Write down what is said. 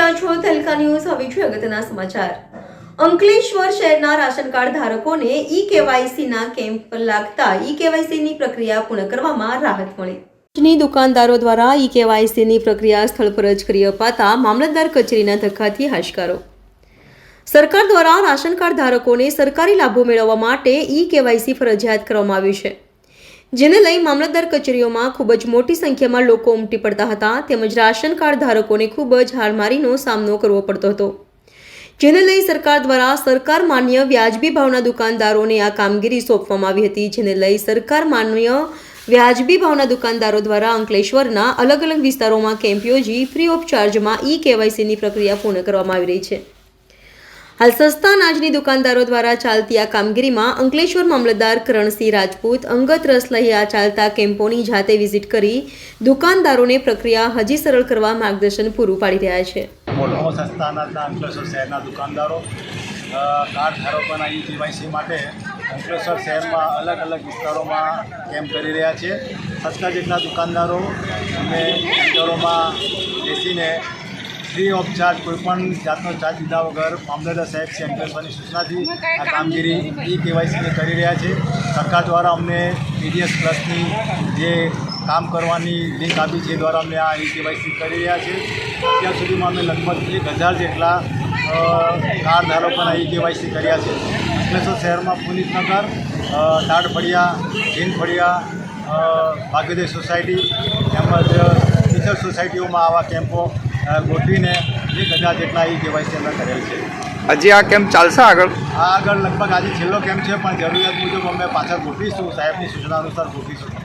રહ્યા છો તલકા ન્યૂઝ, હવે છે અગત્યના સમાચાર. અંકલેશ્વર શહેરના રાશન કાર્ડ ધારકોને ઈ કેવાયસીના કેમ્પ લાગતા ઈ કેવાયસીની પ્રક્રિયા પૂર્ણ કરવામાં રાહત મળી. ની દુકાનદારો દ્વારા ઈ કેવાયસીની પ્રક્રિયા સ્થળ પર જ કરી અપાતા મામલતદાર કચેરીના ધક્કાથી હાશકારો. સરકાર દ્વારા રાશન કાર્ડ ધારકોને સરકારી લાભો મેળવવા માટે ઈ કેવાયસી ફરજિયાત કરવામાં આવ્યું છે. જેને લઈ મામલતદાર કચેરીઓમાં ખૂબ જ મોટી સંખ્યામાં લોકો ઉમટી પડતા હતા તેમજ રાશન કાર્ડ ધારકોને ખૂબ જ હારમારીનો સામનો કરવો પડતો હતો. જેને લઈ સરકાર દ્વારા સરકાર માન્ય વ્યાજબી ભાવના દુકાનદારોને આ કામગીરી સોંપવામાં આવી હતી, જેને લઈ સરકાર માન્ય વ્યાજબી ભાવના દુકાનદારો દ્વારા અંકલેશ્વરના અલગ અલગ વિસ્તારોમાં કેમ્પ યોજી ફ્રી ઓફ ચાર્જમાં ઈ કેવાયસીની પ્રક્રિયા પૂર્ણ કરવામાં આવી રહી છે. હાલ સસ્તા અનાજની દુકાનદારો દ્વારા ચાલતી આ કામગીરીમાં અંકલેશ્વર મામલતદાર કરણસિંહ રાજપૂત અંગત રસ લઈ આ ચાલતા કેમ્પોની જાતે વિઝિટ કરી દુકાનદારોને પ્રક્રિયા હજી સરળ કરવા માર્ગદર્શન પૂરું પાડી રહ્યા છે. સસ્તા અનાજના અંકલેશ્વર શહેરના દુકાનદારો. કાર્ડ ધારકોના ઈ કેવાયસી માટે અંકલેશ્વર શહેરમાં અલગ અલગ વિસ્તારોમાં કેમ્પ કરી રહ્યા છે. સસ્તા જેટલા દુકાનદારો અમે વિસ્તારોમાં બેસીને ફ્રી ઓફ ચાર્જ કોઈપણ જાતનો ચાર્જ લીધા વગર મામલતદાર સાહેબ શ્રી અંકલેશ્વરની સૂચનાથી આ કામગીરી ઈ કેવાયસીને કરી રહ્યા છે સરકાર દ્વારા અમને પીડીએસ પ્લસની જે કામ કરવાની લિંક આપી છે દ્વારા અમે આ ઈ કેવાયસી કરી રહ્યા છે અત્યાર સુધીમાં અમે લગભગ એક હજાર જેટલા કાર ધારકોના ઈ કેવાયસી કર્યા છે. અંકલેશ્વર શહેરમાં પુનિતનગર અ, તાડફળિયા જીન ફળિયા ભાગ્યોદય સોસાયટી તેમજ ટીચર સોસાયટીઓમાં આવા કેમ્પો ગોઠવીને એક હજાર જેટલા ઈ કેવાયસી અમે કરેલ છે. હજી આ કેમ્પ ચાલશે આગળ? આ આગળ લગભગ આજે છેલ્લો કેમ્પ છે પણ જરૂરિયાત મુજબ અમે પાછળ ગોઠવીશું સાહેબની સૂચના અનુસાર ગોઠવીશું.